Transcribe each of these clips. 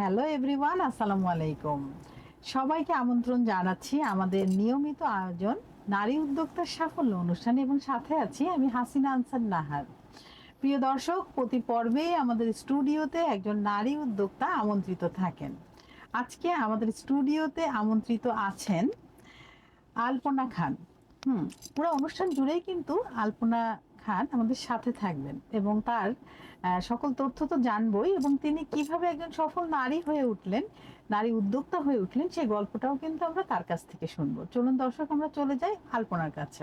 Hello everyone আসসালামু আলাইকুম সবাইকে আমন্ত্রণ জানাচ্ছি আমাদের নিয়মিত আয়োজন নারী উদ্যোক্তার সাফল্য অনুষ্ঠান এবং সাথে আছি আমি হাসিনা আনসার নাহার। প্রিয় দর্শক, প্রতি পর্বে আমাদের স্টুডিওতে একজন নারী উদ্যোক্তা আমন্ত্রিত থাকেন। আজকে আমাদের স্টুডিওতে আমন্ত্রিত আছেন আলপনা খান। হুম, পুরো অনুষ্ঠান জুড়েই কিন্তু আলপনা খান আমাদের সাথে থাকবেন এবং তার সকল তথ্য তো জানবই এবং তিনি কীভাবে একজন সফল নারী হয়ে উঠলেন নারী উদ্যোক্তা হয়ে উঠলেন সেই গল্পটাও কিন্তু আমরা তার কাছ থেকে শুনব। চলুন দর্শক আমরা চলে যাই আলপনার কাছে।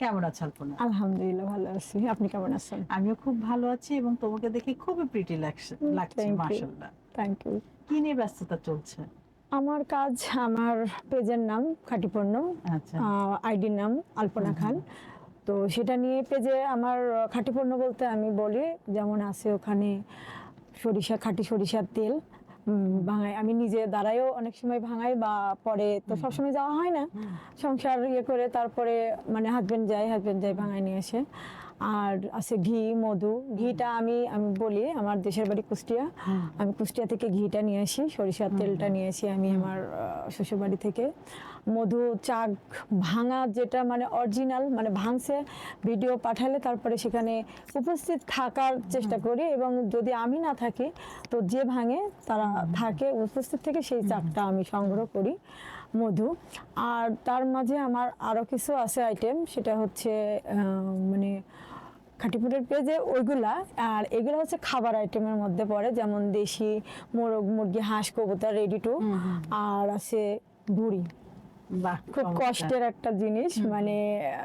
কেমন আছে আলপনা? আলহামদুলিল্লাহ ভালো আছি। আপনি কেমন আছেন? আমিও খুব ভালো আছি এবং তোমাকে দেখে খুবই প্রিটি লাগছে লাগছে মাশাআল্লাহ। থ্যাংক ইউ কি নিয়ে ব্যস্ততা চলছে? আমার কাজ আমার পেজের নাম খাটিপণ্য আচ্ছা। আইডির নাম আলপনা খান। তো সেটা নিয়ে পেজে আমার খাটিপণ্য বলতে আমি বলি যেমন আছে ওখানে সরিষা খাঁটি সরিষার তেল ভাঙাই আমি নিজে দাঁড়াইও অনেক সময় ভাঙাই বা পরে তো সবসময় যাওয়া হয় না। সংসার ইয়ে করে তারপরে মানে হাজব্যান্ড যায় হাজব্যান্ড যায় ভাঙায় নিয়ে আসে। আর আছে ঘি মধু। ঘিটা আমি আমি বলি আমার দেশের বাড়ি কুষ্টিয়া। আমি কুষ্টিয়া থেকে ঘিটা নিয়ে আসি সরিষার তেলটা নিয়ে আসি আমি আমার শ্বশুর বাড়ি থেকে। মধু চাক ভাঙা যেটা মানে অরিজিনাল মানে ভাঙছে ভিডিও পাঠালে তারপরে সেখানে উপস্থিত থাকার চেষ্টা করি এবং যদি আমি না থাকি তো যে ভাঙে তারা থাকে উপস্থিত থেকে সেই চাকটা আমি সংগ্রহ করি। মধু। আর তার মাঝে আমার আরও কিছু আছে আইটেম সেটা হচ্ছে মানে খাটিপুরের পেজে ওইগুলা। আর এগুলো হচ্ছে খাবার আইটেমের মধ্যে পড়ে যেমন দেশি মোরগ মুরগি হাঁস কবুতর রেডি টু। আর আছে ভুড়ি বাহ খুব কষ্টের একটা জিনিস মানে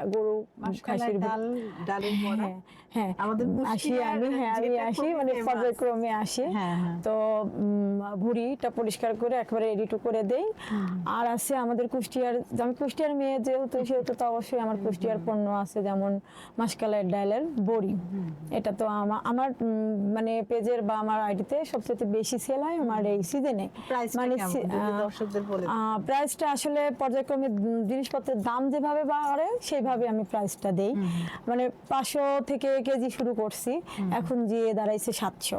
গরু খাসির ডাল ডালের বড়া। হ্যাঁ হ্যাঁ আসি আমি হ্যাঁ আমি আসি মানে পর্যায়ক্রমে আসি। হ্যাঁ, হ্যাঁ। তো ভুঁড়িটা পরিষ্কার করে একবারে এডিটু করে দেই। আর আছে আমাদের কুষ্টিয়ার আমি কুষ্টিয়ার মেয়ে যেহেতু সেহেতু তো অবশ্যই আমার কুষ্টিয়ার পণ্য আছে যেমন মাসকালের ডালের বড়ি। এটা তো আমার মানে পেজের বা আমার আইডিতে সবচেয়ে বেশি সেল হয় আমার এই সিজনে। আহ, প্রাইসটা আসলে পর্যায়ক্রমে জিনিসপত্রের দাম যেভাবে বাড়ে সেইভাবে আমি প্রাইসটা দেই। মানে পাঁচশো থেকে কেজি শুরু করছি এখন যে দাঁড়াইছে সাতশো।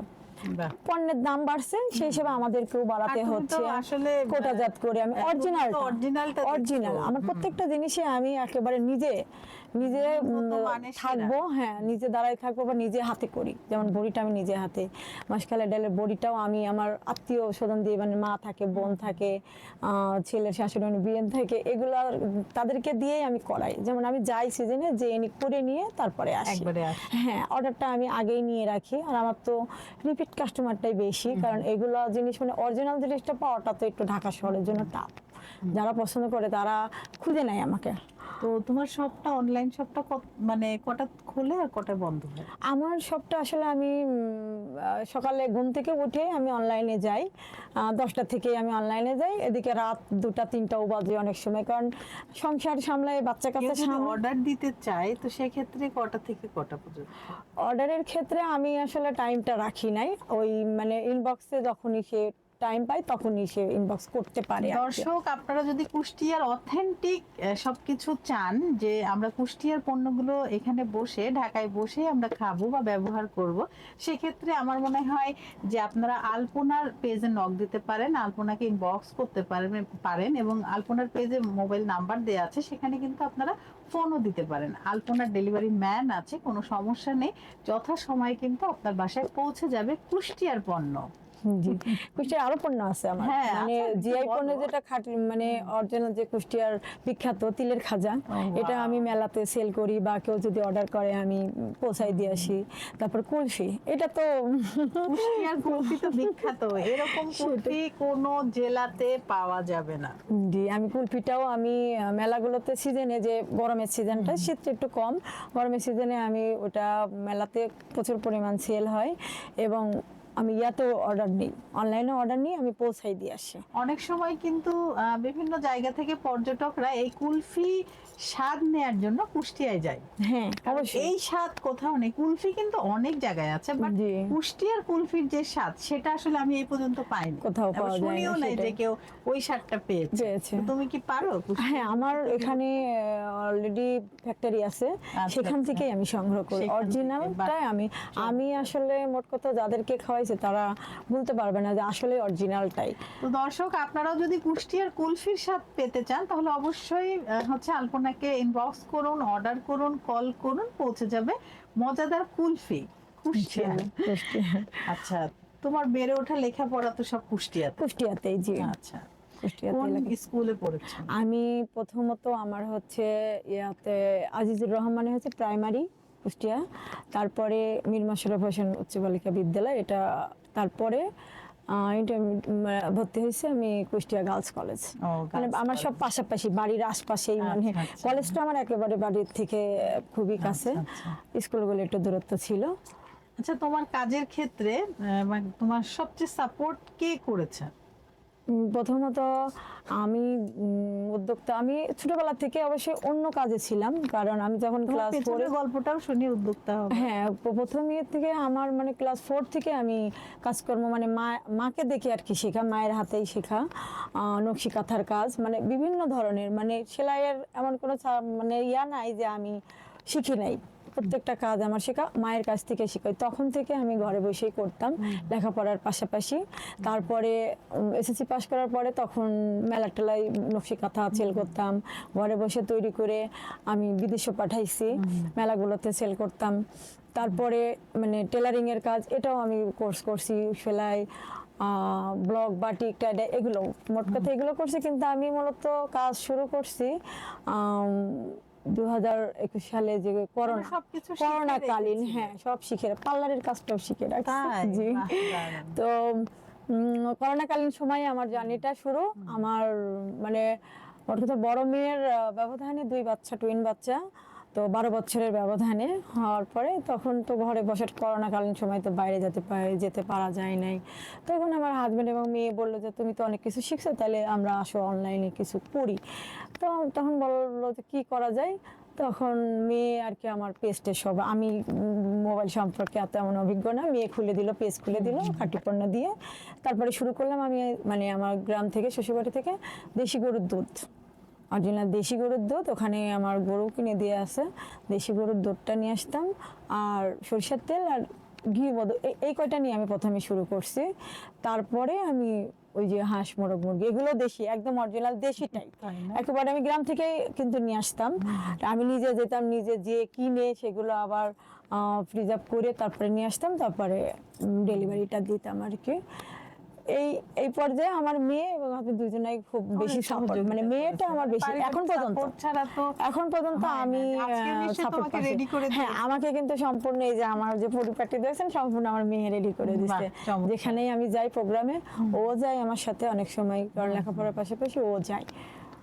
পণ্যের দাম বাড়ছে সেই হিসেবে আমাদেরকেও বাড়াতে হচ্ছে। আসলে, কোটাজাত করে আমি অরিজিনাল দিচ্ছ। অরিজিনাল আমার প্রত্যেকটা জিনিসে আমি একেবারে নিজে নিজে উন্নত থাকব হ্যাঁ নিজে দাঁড়াই থাকব বা নিজে হাতে করি। যেমন বড়িটা আমি নিজে হাতে মাসকালের ডালের বড়িটাও আমি আমার আত্মীয় স্বজন দিয়ে মানে মা থাকে বোন থাকে ছেলের শাশুড়ি মানে বিয়েন থাকে এগুলো তাদেরকে দিয়েই আমি করাই। যেমন আমি যাই সিজনে যে এনে করে নিয়ে তারপরে আসি। হ্যাঁ অর্ডারটা আমি আগেই নিয়ে রাখি। আর আমার তো রিপিট কাস্টমারটাই বেশি কারণ এগুলো জিনিস মানে অরিজিনাল জিনিসটা পাওয়াটা তো একটু ঢাকা শহরের জন্য টাফ যারা পছন্দ করে তারা খুঁজে নেয় আমাকে। তো তোমার শপটা অনলাইন শপটা মানে কটা খোলে আর কটা বন্ধ হয়? আমার সবটা আসলে আমি সকালে ঘুম থেকে উঠে আমি অনলাইনে যাই। দশটা থেকে আমি অনলাইনে যাই। এদিকে রাত দুটা তিনটাও বাজে অনেক সময়। কারণ সংসার সামলাই বাচ্চা কাচ্চা অর্ডার দিতে চায় তো সেক্ষেত্রে কটা থেকে কটা পর্যন্ত? অর্ডারের ক্ষেত্রে আমি আসলে টাইমটা রাখি নাই। ওই মানে ইনবক্সে যখনই সে টাইম পায়, তখনই সে ইনবক্স করতে পারে দর্শক, আপনারা যদি কুষ্টিয়ার অথেন্টিক সবকিছু চান যে আমরা কুষ্টিয়ার পণ্যগুলো এখানে বসে, ঢাকায় বসে আমরা খাব বা ব্যবহার করব, সেক্ষেত্রে আমার মনে হয় যে আপনারা আলপনার পেজে নক দিতে পারেন, আলপনাকে ইনবক্স করতে পারেন পারেন এবং আলপনার পেজে মোবাইল নাম্বার দেওয়া আছে, সেখানে কিন্তু আপনারা ফোনও দিতে পারেন। আলপনার ডেলিভারি ম্যান আছে, কোনো সমস্যা নেই যথা সময়ে কিন্তু আপনার বাসায় পৌঁছে যাবে কুষ্টিয়ার পণ্য। জি। কুষ্টিয়ার আরও পণ্য আছে আমার। হ্যাঁ, মানে জিআই পণ্য যেটা খাটি মানে অরিজিনাল যে কুষ্টিয়ার বিখ্যাত তিলের খাজা এটা আমি মেলাতে সেল করি বা কেউ যদি অর্ডার করে আমি পৌঁছাই দিয়ে আসি। তারপর কুলফি এটা তো কুষ্টিয়ার কুলফি তো বিখ্যাত। এরকম কুলফি কোনো জেলাতে পাওয়া যাবে না। জি আমি কুলফিটাও আমি মেলাগুলোতে সিজনে যে গরমের সিজনটা শীতটা একটু কম। গরমের সিজনে আমি ওটা মেলাতে প্রচুর পরিমাণ সেল হয় এবং আমি ইয়াতেও অর্ডার নেই অনলাইনে অর্ডার নিই আমি পৌঁছাই দিয়ে আসি। অনেক সময় কিন্তু বিভিন্ন জায়গা থেকে পর্যটকরা এই কুলফি স্বাদ নেয়ার জন্য কুষ্টিয়ায় যায় হ্যাঁ এই স্বাদ কোথাও নেই। কুলফি কিন্তু অনেক জায়গায় আছে বাট কুষ্টিয়ার কুলফির যে স্বাদ সেটা আসলে আমি এই পর্যন্ত পাইনি। কোথাও পাওয়া যায় শুনিও নাই যে কেউ ওই স্বাদটা পেয়েছে। তুমি কি পারো হ্যাঁ আমার এখানে অলরেডি ফ্যাক্টরি আছে। আচ্ছা, সেখান আচ্ছা। থেকেই আমি সংগ্রহ করি। সেখান অরিজিনালটাই আমি আমি আসলে মোট কথা যাদেরকে খাওয়াইছে তারা বলতে পারবে না যে আসলে অরিজিনালটাই তো দর্শক আপনারাও যদি কুষ্টিয়ার কুলফির স্বাদ পেতে চান তাহলে অবশ্যই হচ্ছে আলপনাকে ইনবক্স করুন অর্ডার করুন কল করুন পৌঁছে যাবে মজাদার কুলফি কুষ্টিয়া। আচ্ছা তোমার বেড়ে ওঠা লেখাপড়া তো সব কুষ্টিয়াতে? কুষ্টিয়াতেই জি। আচ্ছা স্কুলে আমি প্রথমত আমার হচ্ছে ইয়াতে আজিজুর রহমানে হচ্ছে প্রাইমারি কুষ্টিয়া। তারপরে মীর মাসরফ হোসেন উচ্চ বালিকা বিদ্যালয় এটা তারপরে ভর্তি হয়েছে আমি কুষ্টিয়া গার্লস কলেজ। মানে আমার সব পাশাপাশি বাড়ির আশপাশেই মানে আচ্ছা, আচ্ছা। কলেজটা আমার একেবারে বাড়ির থেকে খুবই কাছে। আচ্ছা। স্কুলগুলো একটু দূরত্ব ছিল। আচ্ছা তোমার কাজের ক্ষেত্রে মানে তোমার সবচেয়ে সাপোর্ট কে করেছে? প্রথমত আমি উদ্যোক্তা আমি ছোটবেলা থেকে অবশ্যই অন্য কাজে ছিলাম কারণ আমি যখন ক্লাস ফোরে গল্পটাও শুনি উদ্যোক্তা হ্যাঁ প্রথম ইয়ে থেকে আমার মানে ক্লাস ফোর থেকে আমি কাজকর্ম মানে মা মাকে দেখে আর কি শেখা মায়ের হাতেই শেখা আহ, নকশি কাঁথার কাজ মানে বিভিন্ন ধরনের মানে সেলাইয়ের এমন কোনো মানে ইয়া নাই যে আমি শিখি নাই। প্রত্যেকটা কাজ আমার শেখা মায়ের কাছ থেকে শেখাই। তখন থেকে আমি ঘরে বসেই করতাম লেখাপড়ার পাশাপাশি। তারপরে এসএসসি পাশ করার পরে তখন মেলা টেলায় নকশি কাঁথা সেল করতাম। ঘরে বসে তৈরি করে আমি বিদেশে পাঠাইছি মেলাগুলোতে সেল করতাম। তারপরে মানে টেলারিং এর কাজ এটাও আমি কোর্স করছি সেলাই ব্লগ বাটিক টাইডা এগুলো। মোট কথা এগুলো করছি কিন্তু আমি মূলত কাজ শুরু করছি দু হাজার একুশ সালে যে করোনা সবকিছু করোনা কালীন হ্যাঁ সব শিখে পার্লারের কাজটাও শিখে রাখছি। তো উম, করোনাকালীন সময়ে আমার জার্নিটা শুরু। আমার মানে ওর কথা বড় মেয়ের ব্যবধানে দুই বাচ্চা টুইন বাচ্চা। তো বারো বছরের ব্যবধানে হওয়ার পরে তখন তো ঘরে বসে করোনাকালীন সময় তো বাইরে যেতে পারে যেতে পারা যায় নাই। তখন আমার হাজব্যান্ড এবং মেয়ে বলল যে তুমি তো অনেক কিছু শিখছো তাহলে আমরা আসো অনলাইনে কিছু করি তো তখন বলল যে কী করা যায়? তখন মেয়ে আর কি আমার পেজটে সব আমি মোবাইল সম্পর্কে এত এমন অভিজ্ঞ না মেয়ে খুলে দিল পেজ খুলে দিল খাঁটি পণ্য দিয়ে তারপরে শুরু করলাম আমি মানে আমার গ্রাম থেকে শ্বশুরবাড়ি থেকে দেশি গরুর দুধ। অরিজিনাল দেশি গরুর দুধ ওখানে আমার গরু কিনে দিয়ে আসে দেশি গরুর দুধটা নিয়ে আসতাম। আর সরিষার তেল আর ঘি মধু এই- কয়টা নিয়ে আমি প্রথমে শুরু করছি। তারপরে আমি ওই যে হাঁস মোরগ মুরগি এগুলো দেশি একদম অরিজিনাল দেশিটাই? একেবারে আমি গ্রাম থেকে কিন্তু নিয়ে আসতাম। আমি নিজে যেতাম নিজে যে কিনে সেগুলো আবার ফ্রিজ আপ করে তারপরে নিয়ে আসতাম। তারপরে ডেলিভারিটা দিতাম আর কি। এই এই পর্যায়ে আমার মেয়ে এবং আমি দুজনেই খুব বেশি সাপোর্ট মানে মেয়েটা আমার বেশি এখন পর্যন্ত। এখন পর্যন্ত আমি পাচ্ছি। ready করে হ্যাঁ আমাকে কিন্তু সম্পূর্ণ এই যে আমার যে পরিপাটি দিয়েছেন সম্পূর্ণ আমার মেয়ে রেডি করে দিচ্ছে যেখানেই আমি যাই প্রোগ্রামে ও যায় আমার সাথে অনেক সময় কারণ লেখাপড়ার পাশাপাশি ও যায়।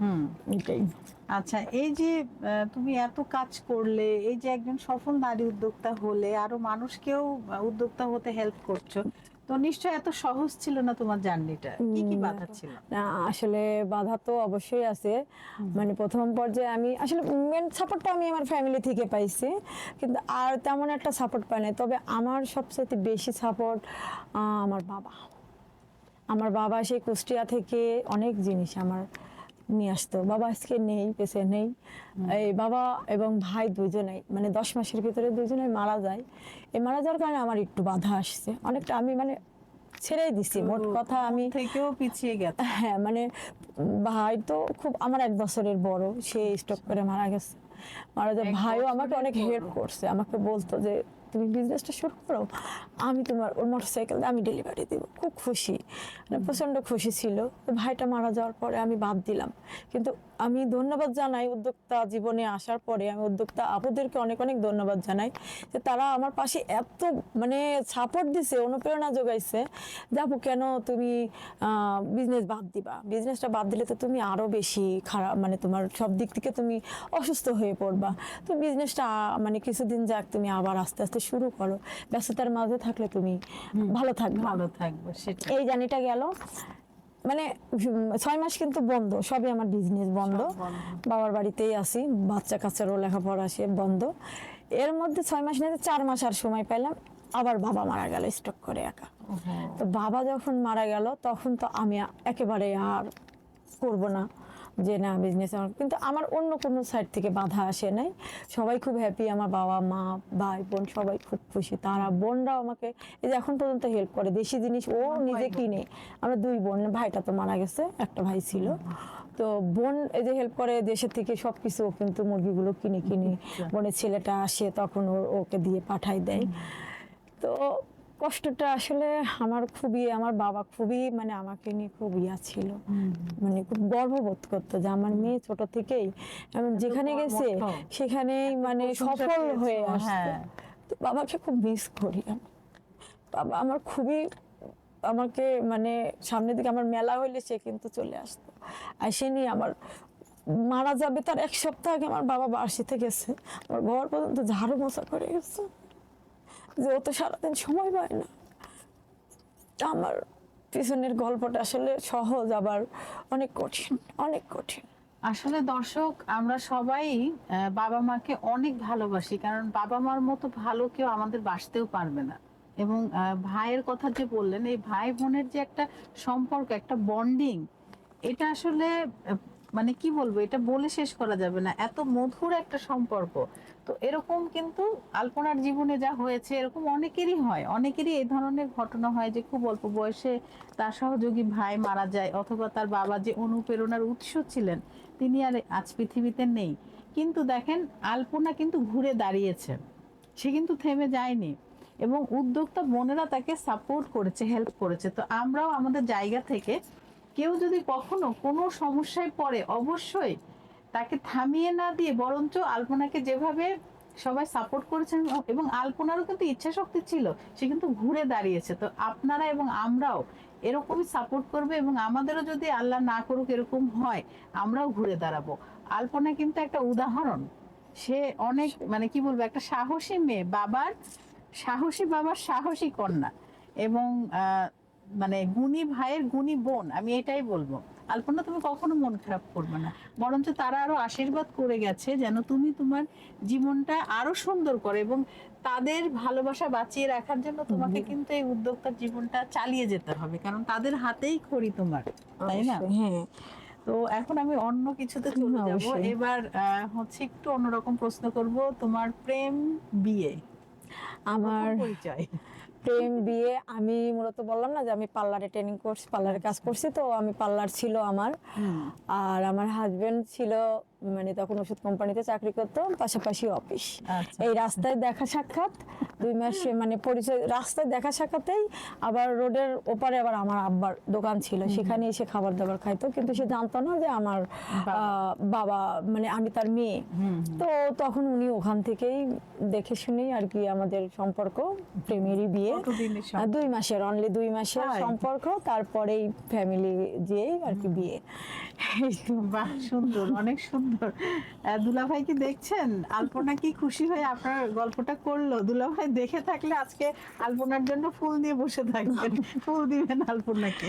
হুম। এটাই। আচ্ছা এই যে তুমি এত কাজ করলে এই যে একজন সফল নারী উদ্যোক্তা হলে আরও মানুষকেও উদ্যোক্তা হতে হেল্প করছ। তো নিশ্চয় এত সহজ ছিল না তোমার জার্নিটা। কি কি বাধা ছিল? না আসলে বাধা তো অবশ্যই আছে। মানে প্রথম পর্যায়ে আমি আসলে মেন সাপোর্টটা আমি আমার ফ্যামিলি থেকে পাইছি। কিন্তু আর তেমন একটা সাপোর্ট পাই নাই। তবে আমার সবচেয়ে বেশি সাপোর্ট আমার বাবা। আমার বাবা সেই কুষ্টিয়া থেকে অনেক জিনিস আমার নিয়ে আসতো। বাবা আজকে নেই পেছে নেই। এই বাবা এবং ভাই দুজনেই মানে দশ মাসের ভিতরে দুজনেই মারা যায়। এই মারা যাওয়ার কারণে আমার একটু বাধা আসছে। অনেকটা আমি মানে ছেড়েই দিছি মোট কথা আমি থেকেও পিছিয়ে গেছে। হ্যাঁ মানে ভাই তো খুব আমার এক বছরের বড় সে স্টক করে মারা গেছে। মারা যায় ভাইও আমাকে অনেক হেল্প করছে আমাকে বলতো যে তুমি বিজনেসটা শুরু করো আমি তোমার ওর মোটরসাইকেল আমি ডেলিভারি দেবো। খুব খুশি। মানে প্রচণ্ড খুশি ছিল। তো ভাইটা মারা যাওয়ার পরে আমি বাদ দিলাম। কিন্তু আমি ধন্যবাদ জানাই উদ্যোক্তা জীবনে আসার পরে। আমি উদ্যোক্তা আপুদেরকে অনেক অনেক ধন্যবাদ জানাই যে তারা আমার পাশে এত মানে সাপোর্ট দিছে অনুপ্রেরণা যোগাইছে যাব কেন তুমি বিজনেস বাদ দিবা? বিজনেসটা বাদ দিলে তো তুমি আরও বেশি খারাপ মানে তোমার সব দিক থেকে তুমি অসুস্থ হয়ে পড়বা। তো বিজনেসটা মানে কিছুদিন যাক তুমি আবার আস্তে আস্তে শুরু করো। ব্যস্ততার মাঝে থাকলে তুমি ভালো থাকবে। ভালো থাকব সেটা এই জার্নিটা গেল। মানে ছয় মাস কিন্তু বন্ধ সবই আমার বিজনেস বন্ধ। বাবার বাড়িতেই আসি বাচ্চা কাচ্চারও লেখাপড়া সে বন্ধ। এর মধ্যে ছয় মাস নিয়ে চার মাস আর সময় পেলাম আবার বাবা মারা গেল স্টক করে একা। তো বাবা যখন মারা গেল তখন তো আমি একেবারে আর করব না। যে না বিজনেস আমার কিন্তু আমার অন্য কোনো সাইড থেকে বাধা আসে নাই। সবাই খুব হ্যাপি আমার বাবা মা ভাই বোন সবাই খুব খুশি। তারা বোনরাও আমাকে এই যে এখন পর্যন্ত হেল্প করে। দেশি জিনিস ও নিজে কিনে। আমরা দুই বোন ভাইটা তো মারা গেছে একটা ভাই ছিল। তো বোন এই যে হেল্প করে দেশের থেকে সব কিছু কিন্তু মুরগিগুলো কিনে কিনে। আচ্ছা। বোনের ছেলেটা আসে তখন ওকে দিয়ে পাঠাই দেয়। তো কষ্টটা আসলে আমার খুবই আমার বাবা খুবই মানে আমাকে নিয়ে খুব ইয়া ছিল। মানে খুব গর্ববোধ করতো যে আমার মেয়ে ছোট থেকেই যেখানে গেছে। সেখানেই মানে সফল হয়ে আসছে। হ্যাঁ। তো বাবাকে খুব মিস করি আমি। বাবা আমার খুবই আমাকে মানে সামনের দিকে আমার মেলা হইলে সে কিন্তু চলে আসতো। আর সে নিয়ে আমার মারা যাবে তার এক সপ্তাহ আগে আমার বাবা বার্ষিতে গেছে। আমার ঘর পর্যন্ত ঝাড়ু মোছা করে গেছে। যে ও তো সারাদিন সময় পায় না। আমার পিছনের গল্পটা আসলে সহজ, আবার অনেক কঠিন অনেক কঠিন। আসলে দর্শক, আমরা সবাই বাবা মাকে অনেক ভালোবাসি, কারণ বাবা মার মতো ভালো কেউ আমাদের বাসতেও পারবে না। এবং ভাইয়ের কথা যে বললেন, এই ভাই বোনের যে একটা সম্পর্ক, একটা বন্ডিং, এটা আসলে মানে কি বলব, এটা বলে শেষ করা যাবে না। এত মধুর একটা সম্পর্ক। তো এরকম কিন্তু আলপনার জীবনে যা হয়েছে, এরকম অনেকেরই হয়। অনেকেরই এই ধরনের ঘটনা হয় যে খুব অল্প বয়সে তার সহযোগী ভাই মারা যায় অথবা তার বাবা যে অনুপ্রেরণার উৎস ছিলেন, তিনি আর আজ পৃথিবীতে নেই। কিন্তু দেখেন, আলপনা কিন্তু ঘুরে দাঁড়িয়েছে। সে কিন্তু থেমে যায়নি এবং উদ্যোক্তা বোনেরা তাকে সাপোর্ট করেছে হেল্প করেছে। তো আমরাও আমাদের জায়গা থেকে কেউ যদি কখনো কোনো সমস্যায় পড়ে, অবশ্যই তাকে থামিয়ে না দিয়ে বরঞ্চ আলপনাকে যেভাবে সবাই সাপোর্ট করেছেন এবং আলপনারও কিন্তু ইচ্ছা শক্তি ছিল, সে কিন্তু ঘুরে দাঁড়িয়েছে। তো আপনারা এবং আমরাও এরকমই সাপোর্ট করবে এবং আমাদেরও যদি আল্লাহ না করুক এরকম হয়, আমরাও ঘুরে দাঁড়াবো। আলপনা কিন্তু একটা উদাহরণ। সে অনেক মানে কি বলব, একটা সাহসী মেয়ে, বাবার সাহসী বাবার সাহসী কন্যা এবং মানে গুণী ভাইয়ের গুণী বোন আমি এটাই বলব। আলপনা তুমি কখনো মন খারাপ করবে না। বরঞ্চ তারা আরও আশীর্বাদ করে গেছে যেন তুমি তোমার জীবনটা আরও সুন্দর করে এবং তাদের ভালোবাসা বাঁচিয়ে রাখার জন্য তোমাকে কিন্তু এই উদ্যোক্তার জীবনটা চালিয়ে যেতে হবে। কারণ তাদের হাতেই খড়ি তোমার তাই না? হ্যাঁ। তো এখন আমি অন্য কিছুতে চলে হ্যাঁ, যাব। এবার হচ্ছে একটু অন্যরকম প্রশ্ন করব। তোমার প্রেম বিয়ে? আমার পরিচয়। প্রেম বিয়ে আমি মূলত বললাম না যে আমি পার্লারে ট্রেনিং করছি পার্লারে কাজ করছি তো আমি পার্লার ছিল আমার। আর আমার হাজবেন্ড ছিল মানে তখন ওষুধ কোম্পানিতে চাকরি করতো পাশাপাশি অফিস আচ্ছা। এই রাস্তায় দেখা সাক্ষাৎ দুই মাসে মানে পরিচয় রাস্তায় দেখা সাক্ষাতেই আবার রোডের ওপারে আবার আমার আব্বার দোকান ছিল। সেখানে এসে খাবার দাবার খাইতো কিন্তু সে জানতো না যে আমার বাবা। মানে আমি তার মেয়ে। তো তখন উনি ওখান থেকেই দেখে শুনেই আর কি আমাদের সম্পর্ক প্রেমেরই বিয়ে। দুই মাসের অনলি দুই মাসের সম্পর্ক তারপরেই ফ্যামিলি যেই আর কি বিয়ে। বাহ সুন্দর অনেক সুন্দর। আহ, দুলাভাই কি দেখছেন? আলপনা কি খুশি হয়ে আপনার গল্পটা করল? দুলাভাই দেখে থাকলে আজকে আলপনার জন্য ফুল দিয়ে বসে থাকবেন। ফুল দিবেন আলপনাকে।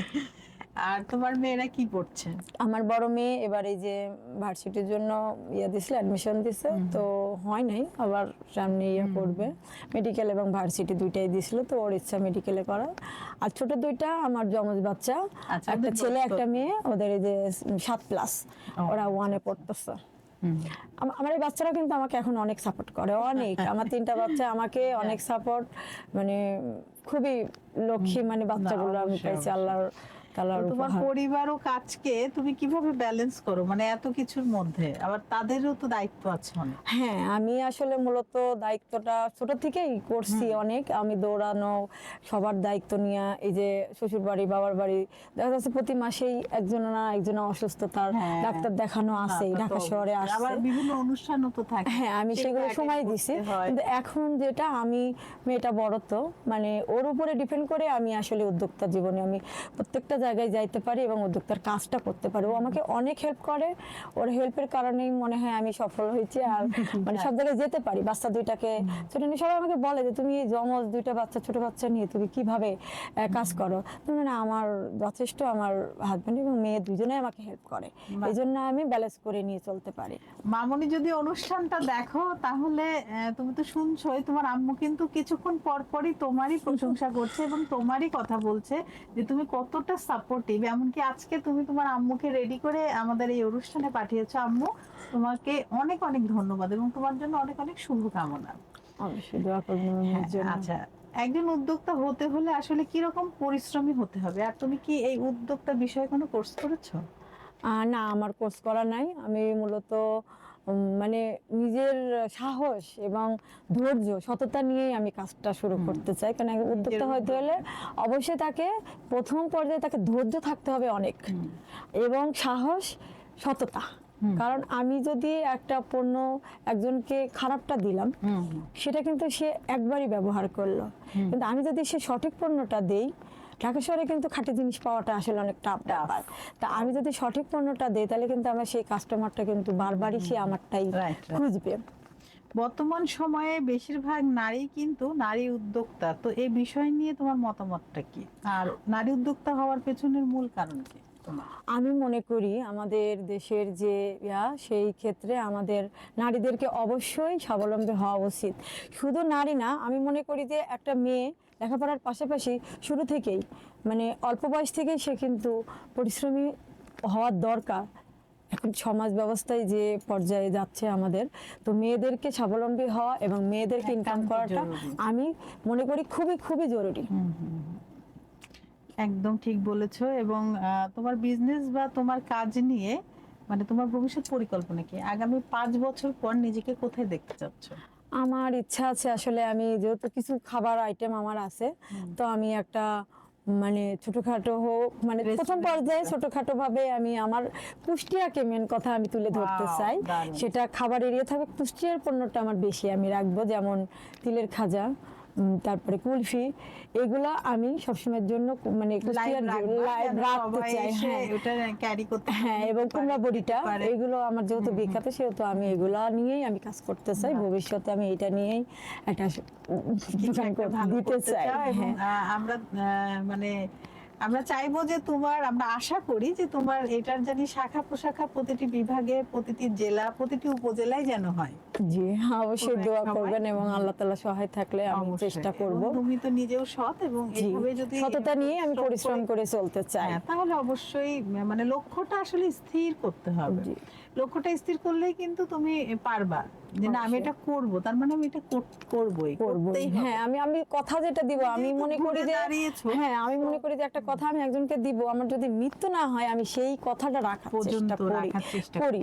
আর তোমার মেয়েরা কি পড়ছে আমার বড় মেয়ে এবার এই যে ভার্সিটির জন্য ইয়ে দিছিল অ্যাডমিশন দিছে তো হয় নাই আবার সামনে ইয়ে করবে। মেডিকেল এবং ভার্সিটি দুইটাই দিছিল তো ওর ইচ্ছা মেডিকেলে করার। আর ছোট দুইটা আমার জমজ বাচ্চা আচ্ছা, একটা ছেলে একটা মেয়ে ওদের এই যে সাত প্লাস ওরা ওয়ানে পড়তেছে। আমার এই বাচ্চারা কিন্তু আমাকে এখন অনেক সাপোর্ট করে অনেক। আমার তিনটা বাচ্চা আমাকে অনেক সাপোর্ট মানে খুবই লক্ষ্মী মানে বাচ্চাগুলো আমি পাইছি আল্লাহর তোমার পরিবার ও কাজকে তুমি কীভাবে ব্যালেন্স করো? মানে এত কিছুর মধ্যে। আবার তাদেরও তো দায়িত্ব আছে অনেক। হ্যাঁ আমি আসলে মূলত দায়িত্বটা ছোট থেকেই করছি অনেক। আমি দৌড়ানো সবার দায়িত্ব নিয়ে এই যে শ্বশুর বাড়ি বাবার বাড়ি দেখা যাচ্ছে প্রতি মাসেই একজন না একজন অসুস্থতার হ্যাঁ। ডাক্তার দেখানো আছে ঢাকা শহরে অবশ্যই। আবার বিভিন্ন অনুষ্ঠানও তো থাকে। হ্যাঁ আমি সেগুলো সেগুলো সময় দিছি। কিন্তু এখন যেটা আমি মেয়েটা বড় তো মানে ওর উপরে ডিপেন্ড করে আমি আসলে উদ্যোক্তা জীবনে। আমি প্রত্যেকটা জায়গায় যাইতে পারি এবং উদ্যোক্তার কাজটা করতে পারি। ও আমাকে অনেক হেল্প করে। ওর হেল্পের কারণেই মনে হয় আমি সফল হয়েছি আর মানে সব জায়গায় যেতে পারি বাচ্চা দুইটাকে। ছোট নিয়ে সবাই আমাকে বলে যে তুমি এই জমজ দুইটা বাচ্চা ছোট বাচ্চা নিয়ে তুমি কীভাবে কাজ করো? তুমি না আমার যথেষ্ট আমার হাজবেন্ড এবং মেয়ে দুজনেই আমাকে হেল্প করে। এই জন্য আমি ব্যালেন্স করে নিয়ে চলতে পারি। মামনি যদি অনুষ্ঠানটা দেখো তাহলে তুমি তো শুনছোই তোমার আম্মু কিন্তু কিছুক্ষণ পর পরই তোমারই প্রশংসা করছে এবং তোমারই কথা বলছে যে তুমি কতটা সাপোর্টিভ এমনকি আজকে তুমি তোমার আম্মুকে রেডি করে আমাদের এই অনুষ্ঠানে পাঠিয়েছো আম্মু তোমাকে অনেক অনেক ধন্যবাদ এবং তোমার জন্য অনেক অনেক শুভকামনা। অবশ্যই দোয়া করবেন হ্যাঁ, আচ্ছা একজন উদ্যোক্তা হতে হলে আসলে কি রকম পরিশ্রমী হতে হবে? আর তুমি কি এই উদ্যোক্তা বিষয়ে কোনো কোর্স করেছ? না আমার কোর্স করা নাই। আমি মূলত মানে নিজের সাহস এবং ধৈর্য সততা নিয়েই আমি কাজটা শুরু করতে চাই। কারণ উদ্যোক্তা হতে হলে অবশ্যই তাকে প্রথম পর্যায়ে তাকে ধৈর্য থাকতে হবে অনেক। এবং সাহস সততা। কারণ আমি যদি একটা পণ্য একজনকে খারাপটা দিলাম সেটা কিন্তু সে একবারই ব্যবহার করল। কিন্তু আমি যদি সে সঠিক পণ্যটা দেই ঢাকা শহরে কিন্তু খাঁটি জিনিস পাওয়াটা আসলে অনেক টাফ ব্যাপার তা আমি যদি সঠিক পণ্যটা দিই তাহলে কিন্তু আমার সেই কাস্টমারটা কিন্তু বারবারই সে আমারটাই. খুঁজবে। বর্তমান সময়ে বেশিরভাগ নারী কিন্তু নারী উদ্যোক্তা। তো এই বিষয় নিয়ে তোমার মতামতটা কি? আর নারী উদ্যোক্তা হওয়ার পেছনের মূল কারণ কি আমি মনে করি আমাদের দেশের যে ইয়া সেই ক্ষেত্রে আমাদের নারীদেরকে অবশ্যই স্বাবলম্বী হওয়া উচিত। শুধু নারী না আমি মনে করি যে একটা মেয়ে লেখাপড়ার পাশাপাশি শুরু থেকেই মানে অল্প বয়স থেকেই সে কিন্তু পরিশ্রমী হওয়ার দরকার। এখন সমাজ ব্যবস্থায় যে পর্যায়ে যাচ্ছে আমাদের তো মেয়েদেরকে স্বাবলম্বী হওয়া এবং মেয়েদেরকে ইনকাম করাটা আমি মনে করি খুবই খুবই জরুরি। একদম ঠিক বলেছ এবং তোমার বিজনেস বা তোমার কাজ নিয়ে মানে তোমার ভবিষ্যৎ পরিকল্পনা কি? আগামী পাঁচ বছর পর নিজেকে কোথায় দেখতে চাচ্ছ? আমার ইচ্ছা আছে আসলে আমি যেহেতু কিছু খাবার আইটেম আমার আছে তো আমি একটা মানে ছোটখাটো হোক মানে প্রথম পর্যায়ে। ছোটখাটো ভাবে আমি আমার কুষ্টিয়াকে মেন কথা আমি তুলে ধরতে চাই। সেটা খাবার এরিয়া থাকবে কুষ্টিয়ার পণ্যটা আমার বেশি আমি রাখব যেমন তিলের খাজা। তারপরে কুলফি এগুলো আমি সবসময়ের জন্য মানে রাখতে চাই। হ্যাঁ। ক্যারি করতে হ্যাঁ এবং কুমড়া বড়িটা এগুলো আমার যেহেতু বিখ্যাত সেহেতু আমি এগুলো নিয়েই আমি কাজ করতে চাই। ভবিষ্যতে আমি এটা নিয়েই একটা দিতে চাই। হ্যাঁ। আমরা মানে আমরা চাইব যে তোমার আমরা আশা করি যে তোমার এটার জানি শাখা প্রশাখা প্রতিটি বিভাগে প্রতিটি জেলা প্রতিটি উপজেলায় যেন হয়। জি অবশ্যই দোয়া করবেন এবং আল্লাহ তাআলা সহায় থাকলে আমি চেষ্টা করব। তুমি তো নিজেও সৎ এবং এইভাবে যদি সততা নিয়ে আমি পরিশ্রম করে চলতে চাই। হ্যাঁ, তাহলে অবশ্যই মানে লক্ষ্যটা আসলে স্থির করতে হবে। লক্ষ্যটা স্থির করলেই কিন্তু তুমি পারবা যে না আমি এটা করব। তার মানে আমি এটা কর- করবই করব করতেই হবে। হ্যাঁ আমি আমি কথা যেটা দিব আমি মনে করি যে হ্যাঁ আমি মনে করি যে একটা কথা আমি একজনকে দিব আমার যদি মৃত্যু না হয় আমি সেই কথাটা রাখার পর্যন্ত চেষ্টা করি।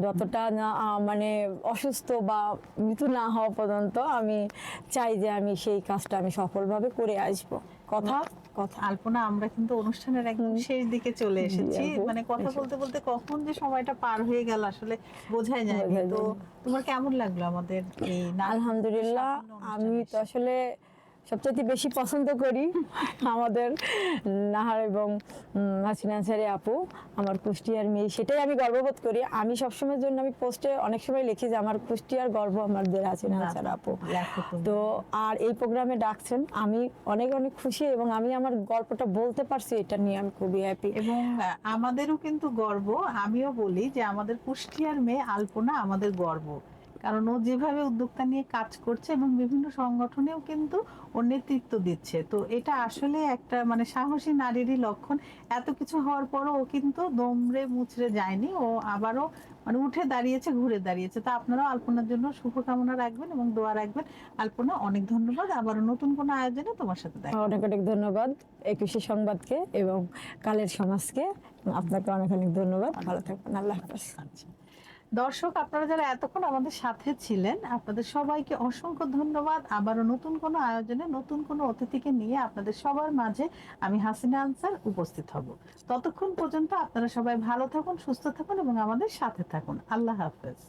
যতটা না মানে অসুস্থ বা মৃত্যু না হওয়া পর্যন্ত আমি চাই যে আমি সেই কাজটা আমি সফলভাবে করে আসব। কথা? কথা আলপনা আমরা কিন্তু অনুষ্ঠানের একদম শেষ দিকে চলে এসেছি। মানে কথা বলতে বলতে কখন যে সময়টা পার হয়ে গেল আসলে বোঝাই যায় তো তোমার কেমন লাগল আমাদের এই আলহামদুলিল্লাহ আমি তো আসলে সবচেয়ে বেশি পছন্দ করি আমাদের নাহার এবং হাসিনা আনসারি আপু আমার কুষ্টিয়ার মেয়ে। সেটাই আমি গর্ববোধ করি। আমি সবসময়ের জন্য আমি পোস্টে অনেক সময় লিখি যে আমার কুষ্টিয়ার গর্ব আমাদের হাসিনা আনসার আপু। তো আর এই প্রোগ্রামে ডাকছেন। আমি অনেক অনেক খুশি এবং আমি আমার গল্পটা বলতে পারছি এটা নিয়ে আমি খুবই হ্যাপি এবং আমাদেরও কিন্তু গর্ব। আমিও বলি যে আমাদের কুষ্টিয়ার মেয়ে আলপনা আমাদের গর্ব। কারণ ও যেভাবে উদ্যোক্তা নিয়ে কাজ করছে এবং বিভিন্ন সংগঠনেও কিন্তু ও নেতৃত্ব দিচ্ছে। তো এটা আসলে একটা মানে সাহসী নারীরই লক্ষণ। এত কিছু হওয়ার পরও ও কিন্তু দমড়ে মুচড়ে যায়নি। ও আবারও মানে উঠে দাঁড়িয়েছে ঘুরে দাঁড়িয়েছে। তা আপনারাও আলপনার জন্য শুভকামনা রাখবেন এবং দোয়া রাখবেন। আলপনা অনেক ধন্যবাদ। আবারও নতুন কোনো আয়োজনে তোমার সাথে দেখা অনেক অনেক ধন্যবাদ একুশে সংবাদকে এবং কালের সমাজকে। আপনাকে অনেক অনেক ধন্যবাদ। ভালো থাকবেন। আল্লাহ হাফেজ। আচ্ছা। দর্শক, আপনারা যারা এতক্ষণ আমাদের সাথে ছিলেন, আপনাদের সবাইকে অসংখ্য ধন্যবাদ। আবারও নতুন কোনো আয়োজনে নতুন কোনো অতিথিকে নিয়ে আপনাদের সবার মাঝে আমি হাসিনা আনসার উপস্থিত হব। ততক্ষণ পর্যন্ত আপনারা সবাই ভালো থাকুন, সুস্থ থাকুন এবং আমাদের সাথে থাকুন। আল্লাহ হাফেজ।